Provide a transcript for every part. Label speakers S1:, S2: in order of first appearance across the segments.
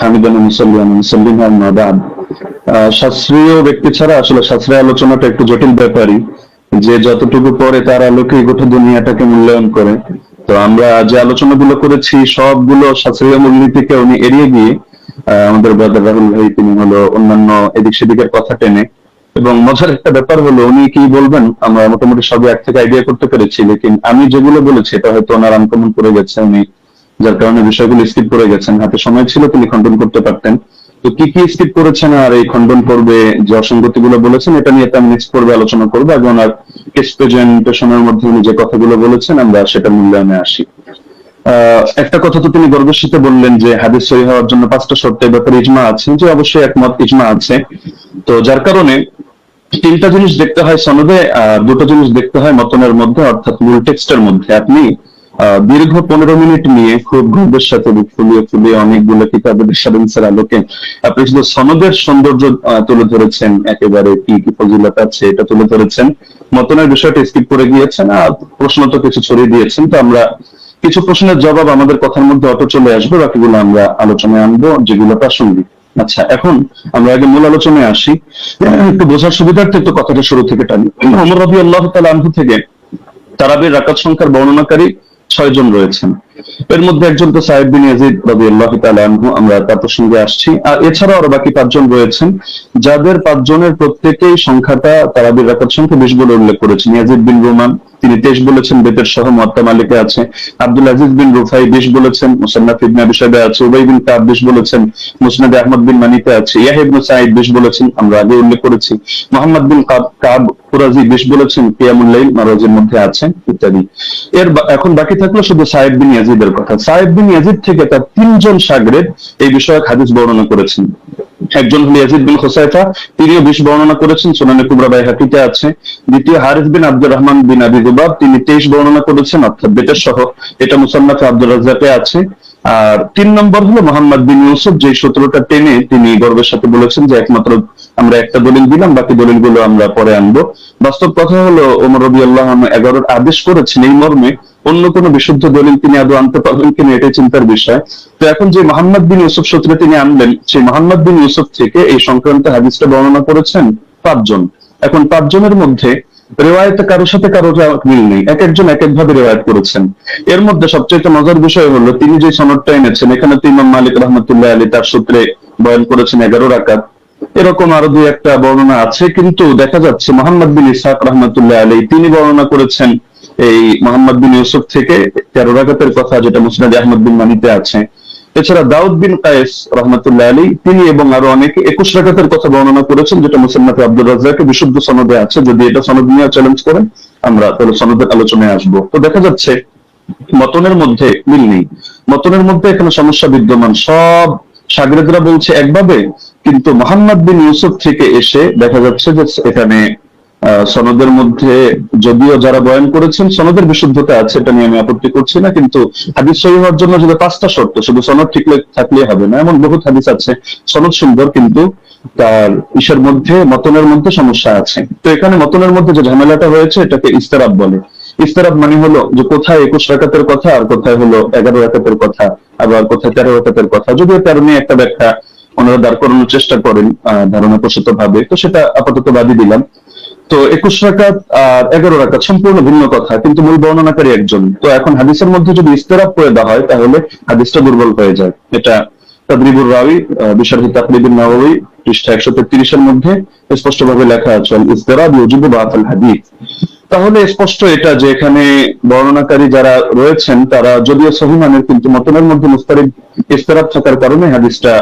S1: হামিদান শাস্ত্রীয় ব্যক্তি ছাড়া আসলে শাস্ত্রীয় আলোচনাটা একটু জটিল ব্যাপারই, যে যতটুকু পরে তার আলোকে গোটা দুনিয়াটাকে মূল্যায়ন করে। তো আমরা যে আলোচনাগুলো করেছি, সবগুলো শাস্ত্রীয় মূলনীতিকে উনি এড়িয়ে গিয়ে আমাদের ব্রাদার রাহুল ভাই, তিনি হলো অন্যান্য এদিক সেদিকের কথা টেনে। এবং মজার একটা ব্যাপার হলো, উনি কি বলবেন? আমরা মোটামুটি সবই এক থেকে আইডিয়া করতে পেরেছি, লেকিন আমি যেগুলো বলেছি, এটা হয়তো ওনার আনকমন করে গেছে, উনি যার কারণে বিষয়গুলো স্কিপ করে গেছেন। হাতে সময় ছিল তিনি খণ্ডন করতে পারতেন। তো কি কি স্কিপ করেছেন আর এই খণ্ডন পর্বে যে অসঙ্গতি গুলো বলেছেন, এটা নিয়ে তো আমি নেক্সট পর্বে আলোচনা করব এবং ওনার কেস প্রেজেন্টেশনের মধ্যে উনি যে কথাগুলো বলেছেন, আমরা সেটা মূল্যায়নে আসি। একটা কথা তো তিনি গর্বের বললেন যে হাদিস সহি হওয়ার জন্য পাঁচটা শর্তের ব্যাপারে ইজমা আছে, যে অবশ্যই একমত ইজমা আছে। তো যার কারণে তিনটা জিনিস দেখতে হয় সনদে, আর দুটো জিনিস দেখতে হয় মতনের মধ্যে, অর্থাৎ মূল টেক্সটের মধ্যে। আপনি দীর্ঘ পনেরো মিনিট নিয়ে খুব গর্বের সাথে ফুলিয়ে ফুলিয়ে অনেকগুলো কিতাবের রেফারেন্সের আলোকে, আপনি শুধু সনদের সৌন্দর্য তুলে ধরেছেন, একেবারে কি কি ফজিলত আছে এটা তুলে ধরেছেন। মতনের বিষয়টা স্কিপ করে গিয়েছেন, আর প্রশ্ন তো কিছু ছড়িয়ে দিয়েছেন, তো আমরা কিছু প্রশ্নের জবাব আমাদের কথার মধ্যে অটো চলে আসবে, বাকিগুলো আমরা আলোচনায় আনব, যেগুলো প্রাসঙ্গিক আচ্ছা এখন আমরা আগে মূল আলোচনায় আসি। একটু বোঝার সুবিধার্থে একটু কথাটা শুরু থেকে টানি। অমর রবি আল্লাহ তালা আনহু থেকে তারাবির রাকাত সংখ্যার বর্ণনাকারী ছয় জন রয়েছেন। এর মধ্যে একজন তো সাহেব বিন ইয়াজিদ রবি আল্লাহ আনহু, আমরা তার প্রসঙ্গে আসছি। আর এছাড়াও আরও বাকি পাঁচজন রয়েছেন, যাদের পাঁচজনের প্রত্যেকেই সংখ্যাটা তারাবির রাকাত সংখ্যা বিশ বলে উল্লেখ করেছেন। ইয়াজিদ বিন রোমান, তিনি তেইশ বলেছেন, বেতের সহ মত্তা মালিকে আছে। আব্দুল আজিজ বিন রুফাই বিশ বলেছেন, মুসান্নাফ ইবনে আবি সাইবা আছে। উবাই বিন কাব বিশ বলেছেন, মুসনাদ আহমদ বিন মানিতে আছে। ইয়াহ ইবনে সাঈদ বিশ বলেছেন, আমরা আগে উল্লেখ করেছি। মোহাম্মদ বিন কাব কাব কুরাজি বিশ বলেছেন, কিয়ামুল লাইল মারাজের মধ্যে আছে, ইত্যাদি। এর এখন বাকি থাকল শুধু সাহেব বিন ইয়াজিদের কথা। সাহেব বিন ইয়াজিদ থেকে তার তিনজন সাগরেদ এই বিষয়ক হাদিস বর্ণনা করেছেন। একজন হল ইয়াজিদ বিন হোসাইফা তিনিও বিশ বর্ণনা করেছেন, সোনানে বাই হাকিতে আছে। দ্বিতীয় হারিস বিন আব্দুর রহমান বিন আবি জুবাব তিনি তেইশ বর্ণনা করেছেন, অর্থাৎ বেটের সহ। এটা মুসান্নাফে আব্দুর রাজ্জাকে আছে। আর তিন নম্বর হলো মোহাম্মদ বিন ইউসুফ যে সূত্রটা টেনে তিনি গর্বের সাথে বলেছেন যে একমাত্র আমরা একটা দলিল দিলাম, বাকি দলিলগুলো আমরা পরে আনব। বাস্তব কথা হলো, ওমর রবি আল্লাহ এগারোর আদেশ করেছেন, এই মর্মে অন্য কোনো বিশুদ্ধ দলিল তিনি আদৌ আনতে পারবেন কিনা, এটাই চিন্তার বিষয়। তো এখন যে মোহাম্মদ বিন ইউসুফ সূত্রে তিনি আনলেন, সেই মোহাম্মদ বিন ইউসুফ থেকে এই সংক্রান্ত হাদিসটা বর্ণনা করেছেন পাঁচজন। এখন পাঁচজনের মধ্যে রেওয়ায়তে কারোর সাথে কারোর মিল নেই। এক একজন এক একভাবে রেওয়ায়ত করেছেন। এর মধ্যে সবচেয়ে মজার বিষয় হলো, তিনি যে সনদটা এনেছেন, এখানে তো মালিক রহমতুল্লাহ আলী তার সূত্রে বয়ান করেছেন এগারো রাকাত। এরকম আরও দুই একটা বর্ণনা আছে, কিন্তু দেখা যাচ্ছে মোহাম্মদ বিন ইসাক রহমতুল্লাহ আলী, তিনি বর্ণনা করেছেন এই মোহাম্মদ বিন ইউসুফ থেকে তেরো রাকাতের কথা যেটা মুসনাদ আহমদ বিন মানিতে আছে। এছাড়া দাউদ বিন কায়েস রহমতুল্লাহ আলী তিনি এবং আরও অনেকে একুশ রাকাতের কথা বর্ণনা করেছেন, যেটা মুসন্নাফে আব্দুল রাজ্জাকে বিশুদ্ধ সনদে আছে। যদি এটা সনদ নিয়ে চ্যালেঞ্জ করেন, আমরা তাহলে সনদের আলোচনায় আসব। তো দেখা যাচ্ছে, মতনের মধ্যে মিল নেই। মতনের মধ্যে এখানে সমস্যা বিদ্যমান। সব সাগরেদরা বলছে একভাবে, কিন্তু মোহাম্মদ বিন ইউসুফ থেকে এসে দেখা যাচ্ছে যে এখানে সনদের মধ্যে যদিও যারা বয়ান করেছেন সনদের বিশুদ্ধতা আছে এটা নিয়ে আমি আপত্তি করছি না কিন্তু হাদিস সহি হওয়ার জন্য যদি পাঁচটা শর্ত শুধু সনদ ঠিক থাকলে হবে না। এমন বহুত হাদিস আছে সনদ সুন্দর কিন্তু তার ইসের মধ্যে মতনের মধ্যে সমস্যা আছে। তো এখানে মতনের মধ্যে যে ঝামেলাটা হয়েছে এটাকে ইস্তেরাব বলে। ইস্তেরাব মানে হলো যে কোথায় একুশ রাকাতের কথা আর কোথায় হলো এগারো রাকাতের কথা আবার কোথায় তেরো রাকাতের কথা। যদিও তেরো নিয়ে একটা ব্যাখ্যা ওনারা দাঁড় করানোর চেষ্টা করেন আহ, ধারণা প্রসূত ভাবে তো সেটা আপাতত বাদই দিলাম। তো একুশ রাকাত আর এগারো রাকাত সম্পূর্ণ ভিন্ন কথা, কিন্তু মূল বর্ণনাকারী একজন। তো এখন হাদিসের মধ্যে যদি ইস্তেরাব করে দেওয়া হয়, তাহলে হাদিসটা দুর্বল হয়ে যায়। এটা তাদরিবুর রাওই বিশারহি তাকরিবুন নাওয়াবি পৃষ্ঠা একশো তেত্রিশের মধ্যে স্পষ্টভাবে লেখা আছে ইস্তেরাব ইউজিবু বাতাল হাদিস তাহলে স্পষ্ট এটা যে এখানে বর্ণনাকারী যারা রয়েছেন, তারা যদিও সহি মানের, কিন্তু মতনের মধ্যে মুস্তারিব ইস্তেরাব থাকার কারণে হাদিসটা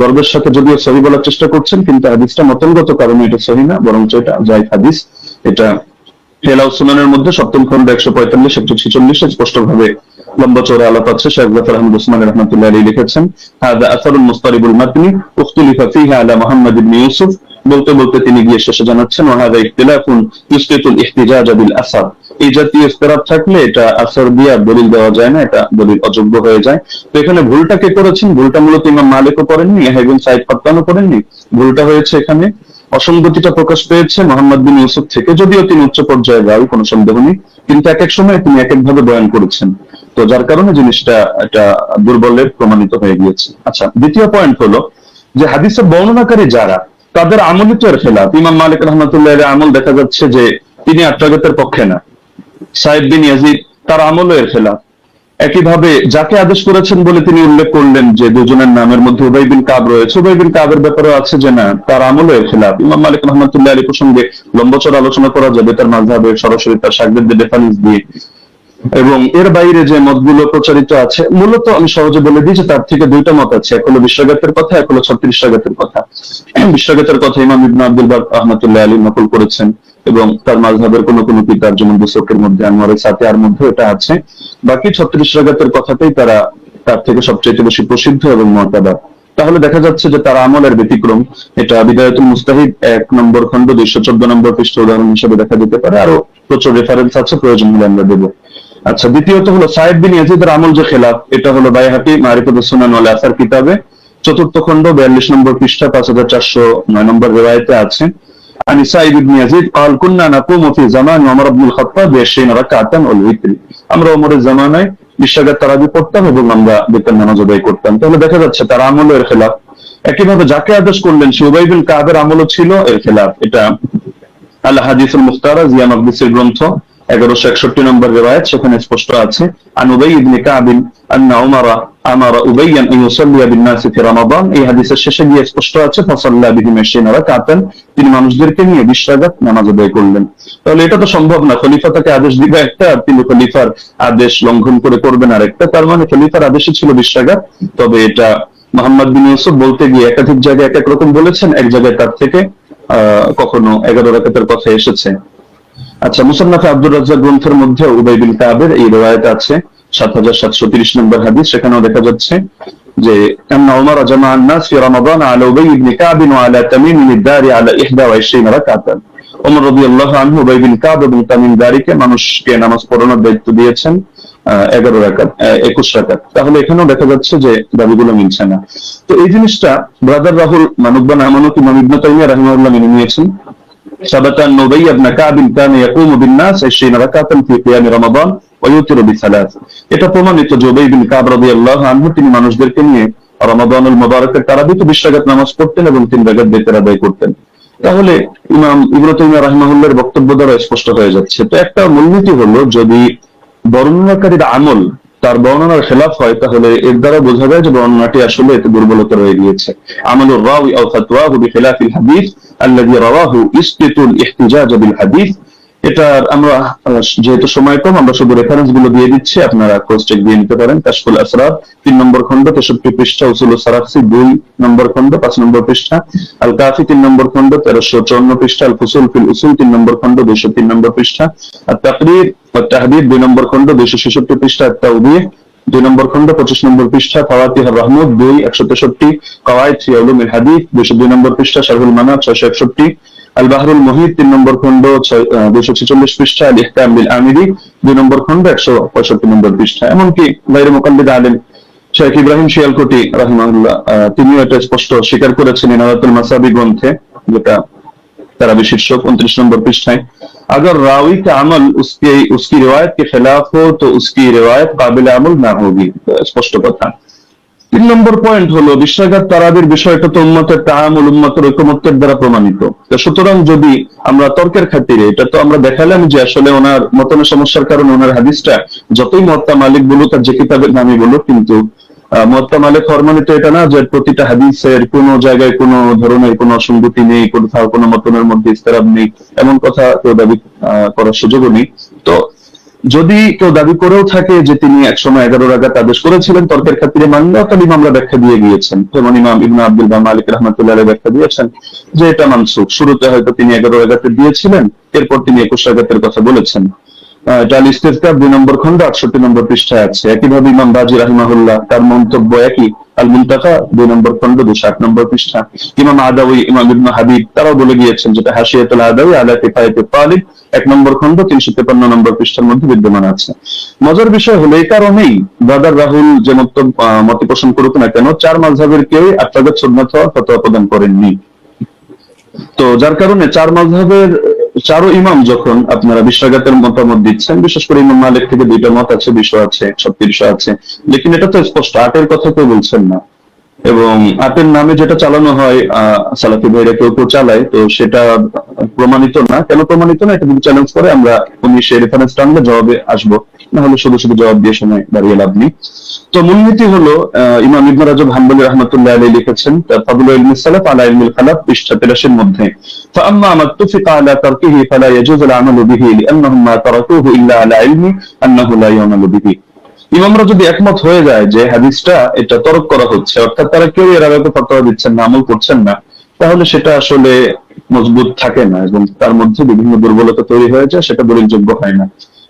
S1: গর্বের সাথে যদিও সহি বলার চেষ্টা করছেন, কিন্তু হাদিসটা মতনগত কারণে এটা সহি না, বরঞ্চ এটা জায়দ হাদিস। এটা হেলাউ সুনানের মধ্যে সপ্তম খন্ড একশো পঁয়তাল্লিশ, একশো ছিচল্লিশে স্পষ্ট ভাবে লম্বা চৌড়া আলাপ আছে। শেখ জাফর আহমদ রহমতুল্লাহ আলী লিখেছেন হাদা আসারুল মুস্তারিবুল মাতনি ফিহা আলা মুহাম্মদ ইবনে ইউসুফ। বলতে বলতে তিনি গিয়ে শেষে জানাচ্ছেন ওয়াহাদা ইখতিলাফুন ইউসকিতুল ইহতিজাজ আসার এই জাতীয় ইফতিরাব থাকলে এটা আসর দিয়ে দলিল দেওয়া যায় না, এটা দলিল অযোগ্য হয়ে যায়। তো এখানে ভুলটা কে করেছেন? ভুলটা মূলত ইমাম মালিকও করেননি হেগুন সাইদ ফাত্তানও করেননি। ভুলটা হয়েছে এখানে। অসঙ্গতিটা প্রকাশ পেয়েছে মোহাম্মদ বিন ইউসুফ থেকে, যদিও তিনি উচ্চ পর্যায়ে গাওই কোনো সন্দেহ নেই। কিন্তু এক এক সময় তিনি এক এক ভাবে বয়ান করেছেন। তো যার কারণে জিনিসটা এটা দুর্বলের প্রমাণিত হয়ে গিয়েছে। আচ্ছা দ্বিতীয় পয়েন্ট হলো যে হাদিসের বর্ণনাকারী যারা, তাদের আমলই তো এর খেলাফ, ইমাম মালিক রহমতুল্লাহ আমল দেখা যাচ্ছে যে তিনি আত্মাগতের পক্ষে না। সাহেব বিন ইয়াজিদ তার আমলও এর খেলাফ একইভাবে যাকে আদেশ করেছেন বলে তিনি উল্লেখ করলেন যে দুজনের নামের মধ্যে উবাই বিন কাব রয়েছে। উবাই বিন কাবের ব্যাপারে আছে যে না, তার আমলও এর খেলাফ ইমাম মালিক রহমতুল্লাহ আলী প্রসঙ্গে লম্বচর আলোচনা করা যাবে তার মাঝহাবে সরাসরি তার সাগরদের রেফারেন্স দিয়ে। এবং এর বাইরে যে মতগুলো প্রচারিত আছে, মূলত আমি সহজে বলে দিই যে তার থেকে দুইটা মত আছে। এক হলো বিশ্বাগাতের কথা, এক হলো ছত্রিশাগাতের কথা। বিশ্বাগাতের কথা ইমাম ইবনা আব্দুল বাক আহমতুল্লাহ আলী নকল করেছেন। এবং তার মাঝহাবের কোন কোন কিতাব যেমন দুসকের মধ্যে আনোয়ারের সাথে আর মধ্যে এটা আছে। বাকি ছত্রিশ রাগাতের কথাতেই তারা তার থেকে সবচেয়ে বেশি প্রসিদ্ধ এবং মর্যাদা। তাহলে দেখা যাচ্ছে যে তার আমলের ব্যতিক্রম, এটা বিদায়তুল মুস্তাহিদ এক নম্বর খন্ড দুইশো চোদ্দ নম্বর পৃষ্ঠ উদাহরণ হিসেবে দেখা যেতে পারে। আরও প্রচুর রেফারেন্স আছে, প্রয়োজন হলে আমরা দেবো। আচ্ছা দ্বিতীয়ত হলো সাহেব বিন ইয়াজিদের আমল যে খেলাফ, এটা হলো বাইহাকি মারিফুল সুনান ওয়াল আসার কিতাবে। চতুর্থ খণ্ড, বিয়াল্লিশ নম্বর পৃষ্ঠা, পাঁচ হাজার চারশো নয় নম্বর রেওয়ায়তে আছে। عن سعيد بن يزيد قال كنا نقوم في زمان عمر بن الخطاب بعشرين ركعة والوتر আমরা ওমরের জামানায় বিশ্বাগার তারাবি পড়তাম এবং আমরা বেতন নামাজ আদায় করতাম তাহলে দেখা যাচ্ছে তার আমলও এর খেলাফ একইভাবে যাকে আদেশ করলেন সে উবাই বিন কাবের আমলও ছিল এর খেলাফ এটা আল হাদিসুল মুখতারা জিয়া মকদিসের গ্রন্থ এগারোশো একষট্টি নম্বর রেওয়ায়ত সেখানে স্পষ্ট আছে আন উবাই ইবনে কাবিন আন্না উমারা তিনি মানুষদেরকে নিয়ে নামাজ আদায় করলেন। তাহলে এটা তো সম্ভব না। খলিফা তাকে আদেশ দিবে একটা আর তিনি খলিফার আদেশ লঙ্ঘন করে করবেন আরেকটা। তার মানে খলিফার আদেশই ছিল বিশ রাকাত তবে এটা মোহাম্মদ বিন ইউসুফ বলতে গিয়ে একাধিক জায়গায় এক এক রকম বলেছেন। এক জায়গায় তার থেকে কখনো এগারো রাকাতের কথা এসেছে। আচ্ছা মুসান্নাফে আব্দুর রাজ্জাক গ্রন্থের মধ্যে উবাই বিন কাবের এই রেওয়ায়ত আছে। সাত হাজার সাতশো তিরিশ নম্বর হাদিস সেখানেও দেখা যাচ্ছে যে أن عمر جمع الناس في رمضان على أبي بن كعب وعلى تميم الداري على 21 ركعة ওমর রাদিয়াল্লাহু আনহু উবাই বিন কাব এবং তামিম দারিকে মানুষকে নামাজ পড়ানোর দায়িত্ব দিয়েছেন এগারো রাকাত একুশ রাকাত তাহলে এখানেও দেখা যাচ্ছে যে দাবিগুলো মিলছে না তো এই জিনিসটা ব্রাদার রাহুল মানববান আমানত ইমাম ইবনে তাইমিয়া রাহিমাহুল্লাহ মেনে নিয়েছেন ثبت أن أبي بن كعب كان يقوم بالناس 20 ركعة في قيام رمضان ويوتر بثلاث এটা প্রমাণিত যে উবাই বিন কাব রাদিয়াল্লাহু আনহু, তিনি মানুষদেরকে নিয়ে রমাদানুল মুবারকের তারাবিতে বিশ রাকাত নামাজ পড়তেন এবং তিন রাকাত বেতের আদায় করতেন। তাহলে ইমাম ইবনে তাইমিয়া রাহিমাহুল্লাহর বক্তব্য দ্বারা স্পষ্ট হয়ে যাচ্ছে। তো একটা মূলনীতি হলো, যদি বর্ণনাকারীর আমল তার বর্ণনার খেলাফ হয়, তাহলে এর দ্বারা বোঝা যায় যে বর্ণনাটি আসলে এতে দুর্বলতা রয়ে গিয়েছে। আমলুর রাওই আও ফাতওয়াহু বিখিলাফিল হাদিস আল্লাযী রাওয়াহু ইসকিতুল ইহতিজাজ বিল হাদিস। এটা আমরা যেহেতু সময় কম, আমরা শুধু রেফারেন্সগুলো দিয়ে দিচ্ছি, আপনারা ক্রস চেক দিয়ে নিতে পারেন। কাশফুল আসরার, তিন নম্বর খন্ড তেষট্টি পৃষ্ঠা, উসুল সারাফসি, দুই নম্বর খন্ড পাঁচ নম্বর পৃষ্ঠা। আল কাফি তিন নম্বর খন্ড তেরোশো চুয়ান্ন পৃষ্ঠা। আল ফুসুল ফিল উসুল, তিন নম্বর খন্ড দুইশো তিন নম্বর পৃষ্ঠা। আর তাকরির ও দুই নম্বর খন্ড দুইশো ছেষট্টি পৃষ্ঠা। তাওবিহ দুই নম্বর খন্ড পঁচিশ নম্বর পৃষ্ঠা। ফাওয়াতিহ রহমদ দুই, একশো তেষট্টি। কওয়াইদ ফি উলুমিল হাদিস দুইশো দুই নম্বর পৃষ্ঠা। শাহুল মানা, ছয়শো একষট্টি। আল বাহরুল মুহিত তিন নম্বর খন্ড দুইশো ছেচল্লিশ পৃষ্ঠা আল ইহতাম বিল আমিরি দুই নম্বর খন্ড একশো পঁয়ষট্টি নম্বর পৃষ্ঠা এমনকি বাইরে মোকাল্লিদ আলেম শেখ ইব্রাহিম শিয়ালকোটি রাহিমাহুল্লাহ আহ, তিনিও এটা স্পষ্ট স্বীকার করেছেন ইনারাতুল মাসাবি গ্রন্থে যেটা तारा भी शीर्षक उनतीस नंबर पृष्ठ है अगर रावी का अमल उसके उसकी रिवायत के खिलाफ हो तो उसकी रिवायत काबिल अमल ना होगी স্পষ্ট কথা তিন নম্বর পয়েন্ট হলো বিশ্বাঘাত তারাবির বিষয়টা তো উম্মতের তাহামুল উম্মতের ঐকমত্যের দ্বারা প্রমাণিত। সুতরাং যদি আমরা তর্কের খাতিরে, এটা তো আমরা দেখালাম যে আসলে ওনার মতনের সমস্যার কারণে ওনার হাদিসটা যতই মত্তা মালিক বলুক আর যে কিতাবের নামই বলুক কিন্তু মত্তা মালিক মানে এটা না যে প্রতিটা হাদিসের কোনো জায়গায় কোনো ধরনের কোনো অসঙ্গতি নেই, কোথাও কোনো মতনের মধ্যে ইস্তারাব নেই, এমন কথা কেউ দাবি করার সুযোগও নেই। তো যদি কেউ দাবি করেও থাকে যে তিনি একসময় এগারো রাগাত আদেশ করেছিলেন, তর্কের খাতিরে মানলেও তাহলে মামলা ব্যাখ্যা দিয়ে গিয়েছেন। যেমন ইমাম ইবনা আব্দুল বা মালিক রহমতুল্লাহ ব্যাখ্যা দিয়েছেন যে এটা মানসুখ। শুরুতে হয়তো তিনি এগারো রাগাতে দিয়েছিলেন, এরপর তিনি একুশ রাগাতের কথা বলেছেন। এটা দুই নম্বর খন্ড, আটষট্টি নম্বর পৃষ্ঠায় আছে। একইভাবে ইমাম বাজি রাহিমাহুল্লাহ, তার মন্তব্য একই। আল দুই নম্বর খন্ড, দুশো আট নম্বর পৃষ্ঠা। ইমাম আদাউই, ইমাম ইবনু হাবিব, তারাও বলে গিয়েছেন যেটা হাসিয়াতুল আদাউই এক নম্বর খন্ড, তিনশো তেপান্ন নম্বর পৃষ্ঠার মধ্যে বিদ্যমান আছে। মজার বিষয় হলো, এই কারণেই ব্রাদার রাহুল যে মত মত পোষণ করুক না কেন, চার মাঝহের কেউ আত্মাগত হওয়ার ফতোয়া প্রদান করেননি। তো যার কারণে চার মাযহাবের চারো ইমাম যখন আপনারা বিশ্বাঘাতের মতামত দিচ্ছেন, বিশেষ করে ইমাম মালিক থেকে দুইটা মত আছে বিষয় আছে সত্যির আছে। লেকিন এটা তো স্পষ্ট, আটের কথা কেউ বলছেন না। এবং আটের নামে যেটা চালানো হয় আহ, সালাফি ভাইরা কেউ কেউ চালায় তো সেটা প্রমাণিত না কেন প্রমাণিত না এটা যদি চ্যালেঞ্জ করে আমরা উনি সে রেফারেন্স টানলে জবাবে আসবো না হলে শুধু শুধু জবাব দিয়ে সময় দাঁড়িয়ে লাভ নেই তো মূলনীতি হলো আহ, ইমাম ইবনে রাজব হাম্বলি রহমতুল্লাহ আলাইহি লিখেছেন তার ফাদুল ইলমি সালাফ আলা ইলমিল খালাফ পৃষ্ঠা 83 এর মধ্যে فاما ما اتفق على تركه فلا يجوز العمل به لانهم ما تركوه الا على علم انه لا يعمل به ইমামরা যদি একমত হয়ে যায় যে হাদিসটা এটা তরক করা হচ্ছে, অর্থাৎ তারা কেউ এর আগে ফতোয়া দিচ্ছেন না, আমল করছেন না, তাহলে সেটা আসলে মজবুত থাকে না এবং তার মধ্যে বিভিন্ন দুর্বলতা তৈরি হয়ে যায়, সেটা দলিলযোগ্য হয় না।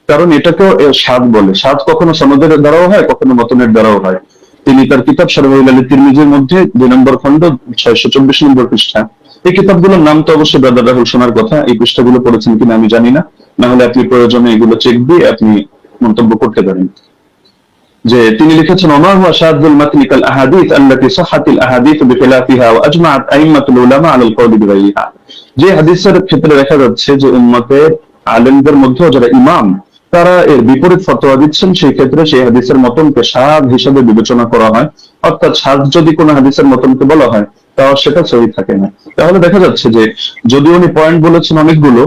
S1: কারণ এটাকেও স্বাদ বলে। স্বাদ কখনো সনদের দ্বারাও হয়, কখনো মতনের দ্বারাও হয়। তিনি তার কিতাব সরবাইল আলী তিরমিজির মধ্যে দুই নম্বর খণ্ড, ছয়শো চব্বিশ নম্বর পৃষ্ঠা। এই কিতাবগুলোর নাম তো অবশ্যই ব্রাদার রাহুল শোনার কথা, এই পৃষ্ঠাগুলো পড়েছেন কিনা আমি জানি না। না হলে আপনি প্রয়োজনে এগুলো চেক দিয়ে আপনি মন্তব্য করতে পারেন। যে তিনি লিখেছেন, ওমা হুয়া শাদুল মাতনি কাল আহাদিস আল্লাতি সাহাতিল আহাদিস বিখিলাফিহা ওয়া আজমাআত উলামা আলাল কওলি যে হাদিসের ক্ষেত্রে দেখা যাচ্ছে যে উম্মতের আলেমদের মধ্যে যারা ইমাম, তারা এর বিপরীত ফতোয়া দিচ্ছেন। সেই ক্ষেত্রে সেই হাদিসের মতনকে সাদ হিসাবে বিবেচনা করা হয়। অর্থাৎ সাদ যদি কোনো হাদিসের মতনকে বলা হয়, তাও সেটা সহি থাকে না। তাহলে দেখা যাচ্ছে যে যদি উনি পয়েন্ট বলেছেন অনেকগুলো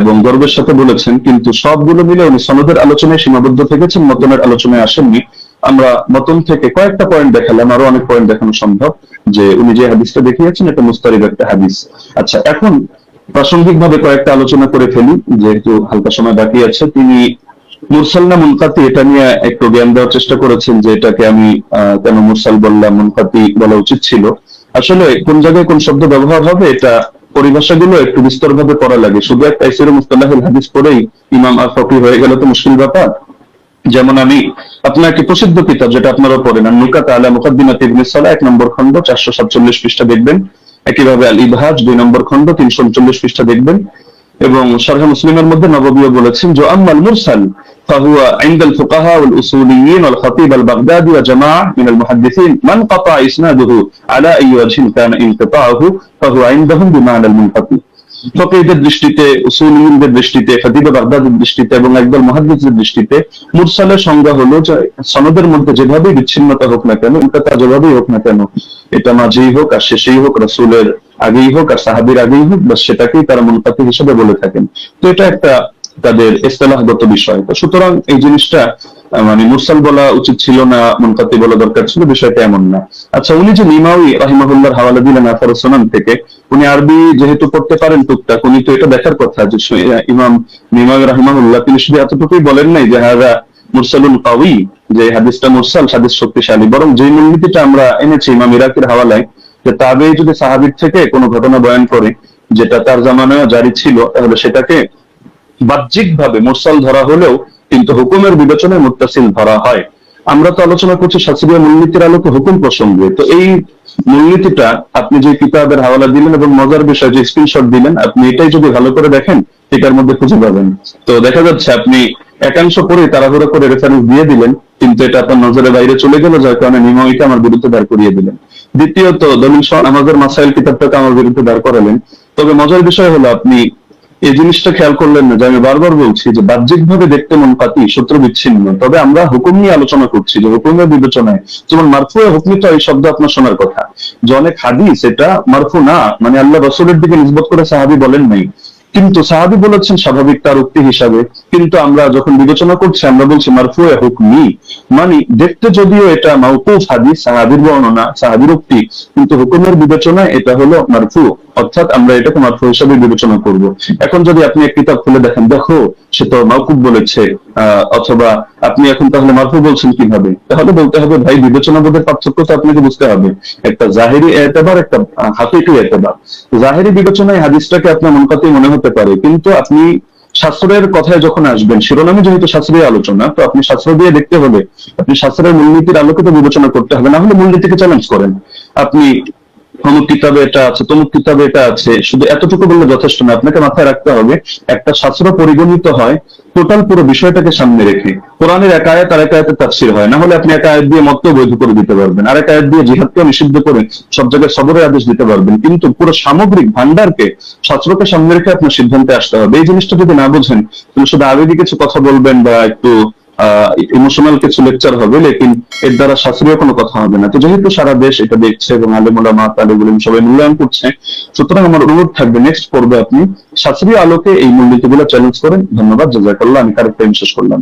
S1: এবং গর্বের সাথে বলেছেন, কিন্তু সবগুলো মিলে উনি সনদের আলোচনায় সীমাবদ্ধ থেকেছেন, মতনের আলোচনায় আসেননি। আমরা মতন থেকে কয়েকটা পয়েন্ট দেখালাম, আরও অনেক পয়েন্ট দেখানো সম্ভব, যে উনি যে হাদিসটা দেখিয়েছেন, এটা মুস্তারিদ একটা হাদিস। আচ্ছা এখন প্রাসঙ্গিক ভাবে কয়েকটা আলোচনা করে ফেলি, যেহেতু হালকা সময় বাকি আছে। তিনি মুরসাল না মুনকাতি, এটা নিয়ে একটু জ্ঞান দেওয়ার চেষ্টা করেছেন যে এটাকে আমি কেন মুরসাল বললাম, মুনকাতি বলা উচিত ছিল। আসলে কোন জায়গায় কোন শব্দ ব্যবহার হবে, এটা পরিভাষাগুলো একটু বিস্তরভাবে পড়া লাগে। শুধু একটা তাইসির মুস্তালাহুল হাদিস পড়েই ইমাম আর ফকি হয়ে গেল তো মুশকিল ব্যাপার। যেমন আমি আপনার একটি প্রসিদ্ধ কিতাব যেটা আপনারা পড়েন আর নুকাত আলা মুকাদ্দিমাত তিবনে সালা এক নম্বর খন্ড চারশো সাতচল্লিশ পৃষ্ঠা দেখবেন। একইভাবে আল ইবহাজ দুই নম্বর খন্ড তিনশো উনচল্লিশ পৃষ্ঠা দেখবেন। এবং শারহ মুসলিমের মধ্যে নববীয় বলেছেন যে আম্মাল মুরসাল فهو عند الفقهاء والأصوليين والخطيب البغدادي وجماعة من المحدثين من قطع إسناده على أي وجه كان انقطاعه فهو عندهم بمعنى المنقطع ফকিহদের দৃষ্টিতে সুলিমদের দৃষ্টিতে ফাতিবা বাগদাদের দৃষ্টিতে এবং একদল মহাদিসের দৃষ্টিতে মুরসালের সংজ্ঞা হলো যে, সনদের মধ্যে যেভাবে বিচ্ছিন্নতা হোক না কেন এটা তা যেভাবেই হোক না কেন, এটা মাঝেই হোক আর শেষেই হোক, রাসুলের আগেই হোক আর সাহাবির আগেই হোক বা সেটাকেই তারা মনপাতি হিসেবে বলে থাকেন। তো এটা একটা তাদের ইস্তেলাহগত বিষয়। তো সুতরাং এই জিনিসটা মানে মুরসাল বলা উচিত ছিল না, মুনকাতি বলা দরকার ছিল, বিষয়টা এমন না। আচ্ছা উনি যে নিমাউই রাহিমাহুল্লাহর হাওয়ালা দিলেন আফারসোনান থেকে, উনি আরবি যেহেতু পড়তে পারেন টুকটাক, উনি তো এটা দেখার কথা যে ইমাম নিমাউই রাহিমাহুল্লাহ, তিনি শুধু এতটুকুই বলেন নাই যে হাজা মুরসালুল কাউই যে হাদিসটা মুরসাল, হাদিস শক্তিশালী, বরং যে মূলনীতিটা আমরা এনেছি ইমাম ইরাকের হাওয়ালায়, যে তাবে যদি সাহাবির থেকে কোনো ঘটনা বয়ান করে, যেটা তার জামানায় জারি ছিল, তাহলে সেটাকে বাহ্যিক ভাবে মুরসাল ধরা হলেও কিন্তু হুকুমের বিবেচনায় মুত্তাসিল ধরা হয়। আমরা তো আলোচনা করছি শাস্ত্রীয় মূলনীতির আলোকে হুকুম প্রসঙ্গে। তো এই মূলনীতিটা আপনি যে কিতাবের হাওয়ালা দিলেন এবং মজার বিষয় যে স্ক্রিনশট দিলেন, আপনি এটাই যদি ভালো করে দেখেন, এটার মধ্যে খুঁজে পাবেন। তো দেখা যাচ্ছে আপনি একাংশ করে তাড়াহুড়ো করে রেফারেন্স দিয়ে দিলেন, কিন্তু এটা আপনার নজরের বাইরে চলে গেল, যার কারণে নিয়মিত আমার বিরুদ্ধে দাঁড় করিয়ে দিলেন। দ্বিতীয়ত, দলিল আমাদের মাসাইল কিতাবটাকে আমার বিরুদ্ধে দাঁড় করালেন। তবে মজার বিষয় হলো আপনি এই জিনিসটা খেয়াল করলেন না যে আমি বারবার বলছি যে বাহ্যিক ভাবে দেখতে মন পাতি সূত্র বিচ্ছিন্ন। তবে আমরা হুকুম নিয়ে আলোচনা করছি যে হুকুমের বিবেচনায় যেমন মারফু হুকমিত এই শব্দ আপনার শোনার কথা। যে অনেক হাদিস এটা মারফু না মানে আল্লাহ রসুলের দিকে নিসবত করে সাহাবি বলেন নাই। কিন্তু সাহাবি বলেছেন স্বাভাবিক তার উক্তি হিসাবে। কিন্তু আমরা যখন বিবেচনা করছি, আমরা বলছি মারফু হুকমি মানে দেখতে যদিও এটা মাউকুফ হাদিস, সাহাবির বর্ণনা, সাহাবির উক্তি, কিন্তু হুকুমের বিবেচনায় এটা হলো মারফু। অর্থাৎ আমরা এটাকে মারফু হিসাবে বিবেচনা করব। এখন যদি আপনি এক কিতাব খুলে দেখেন, দেখো, সে তো মাউকুফ বলেছে অথবা আপনি এখন তাহলে মারফু বলছেন কীভাবে? তাহলে বলতে হবে, ভাই বিবেচনা বোধের পার্থক্য তো আপনাকে বুঝতে হবে। একটা জাহেরি এতেবার, একটা হাকিকি এতেবার। জাহেরি বিবেচনায় হাদিসটাকে আপনার মনকাতে মনে হতে পারে, কিন্তু আপনি শাস্ত্রের কথায় যখন আসবেন, শিরোনামে যেহেতু শাস্ত্রীয় আলোচনা, তো আপনি শাস্ত্র দিয়ে দেখতে হবে। আপনি শাস্ত্রের মূলনীতির আলোকে তো বিবেচনা করতে হবে, না হলে মূলনীতিকে চ্যালেঞ্জ করেন। আপনি অমুক কিতাবে এটা আছে, তমুক কিতাবে এটা আছে। শুধু এতটুকু বললে যথেষ্ট না আপনাকে মাথায় রাখতে হবে, একটা শাস্ত্র পরিগণিত হয়, টোটাল পুরো বিষয়টাকে সামনে রেখে। কোরআনের এক আয়াত আর এক আয়াতের তাফসির হয়, না হলে আপনি এক আয়াত দিয়ে মত বৈধ করে দিতে পারবেন। আর এক আয়াত দিয়ে জিহাদকেও নিষিদ্ধ করে সব জায়গায় সবরের আদেশ দিতে পারবেন। কিন্তু পুরো সামগ্রিক ভান্ডারকে শাস্ত্রকে সামনে রেখে আপনার সিদ্ধান্তে আসতে হবে। এই জিনিসটা যদি না বোঝেন, তাহলে শুধু আবেগী কিছু কথা বলবেন বা একটু ইমোশনাল কিছু লেকচার হবে, লেকিন এর দ্বারা শাস্ত্রীয় কোনো কথা হবে না। তো যেহেতু সারা দেশ এটা দেখছে এবং আলিমুল্লা মা তালেবুলিম সবাই মূল্যায়ন করছে, সুতরাং আমার অনুরোধ থাকবে নেক্সট পর্বে আপনি শাস্ত্রীয় আলোকে এই মূলনীতিগুলো চ্যালেঞ্জ করেন। ধন্যবাদ, জাজাকাল্লাহ, আমি কারেক্ট শেষ করলাম।